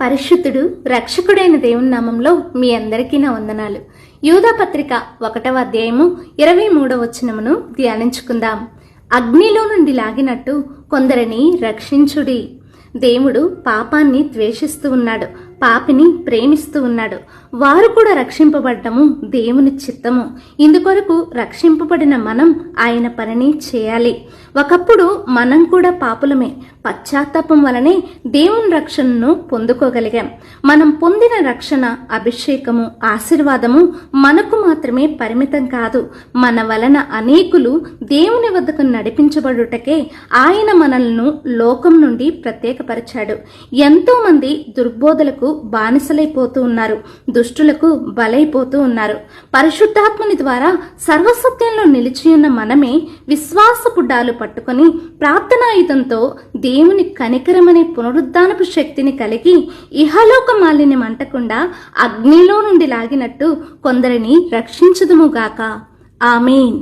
పరిశుద్ధుడు రక్షకుడైన దేవుని నామంలో మీ అందరికీ నా వందనాలు. యూధాపత్రిక ఒకటవ అధ్యాయము ఇరవై మూడవ వచనమును ధ్యానించుకుందాం. అగ్నిలో నుండి లాగినట్టు కొందరిని రక్షించుడి. దేవుడు పాపాన్ని ద్వేషిస్తూ ఉన్నాడు. పాపిని ప్రేమిస్తూ ఉన్నాడు. వారు కూడా రక్షింపబడ్డము దేవుని చిత్తము. ఇందుకొరకు రక్షింపబడిన మనం ఆయన పనిని చేయాలి. ఒకప్పుడు మనం కూడా పాపులమే. పశ్చాత్తాపం వలనే దేవుని రక్షణను పొందుకోగలిగాం. మనం పొందిన రక్షణ అభిషేకము ఆశీర్వాదము మనకు మాత్రమే పరిమితం కాదు. మన వలన అనేకులు దేవుని వద్దకు నడిపించబడుటకే ఆయన మనల్ని లోకం నుండి ప్రత్యేకపరిచాడు. ఎంతోమంది దుర్బోధలకు దుర్బోధలకు బానిసలైపోతూ ఉన్నారు. దుష్టులకు బలైపోతూ ఉన్నారు. పరిశుద్ధాత్మని ద్వారా సర్వసత్యంలో నిలిచి ఉన్న మనమే విశ్వాసపు డాలు పట్టుకొని ప్రార్థనాయుధంతో దేవుని కనికరమనే పునరుద్ధానపు శక్తిని కలిగి ఇహలోక మాలిన్యం అంటకుండా అగ్నిలో నుండి లాగినట్టు కొందరిని రక్షించుదుముగాక ఆమెన్.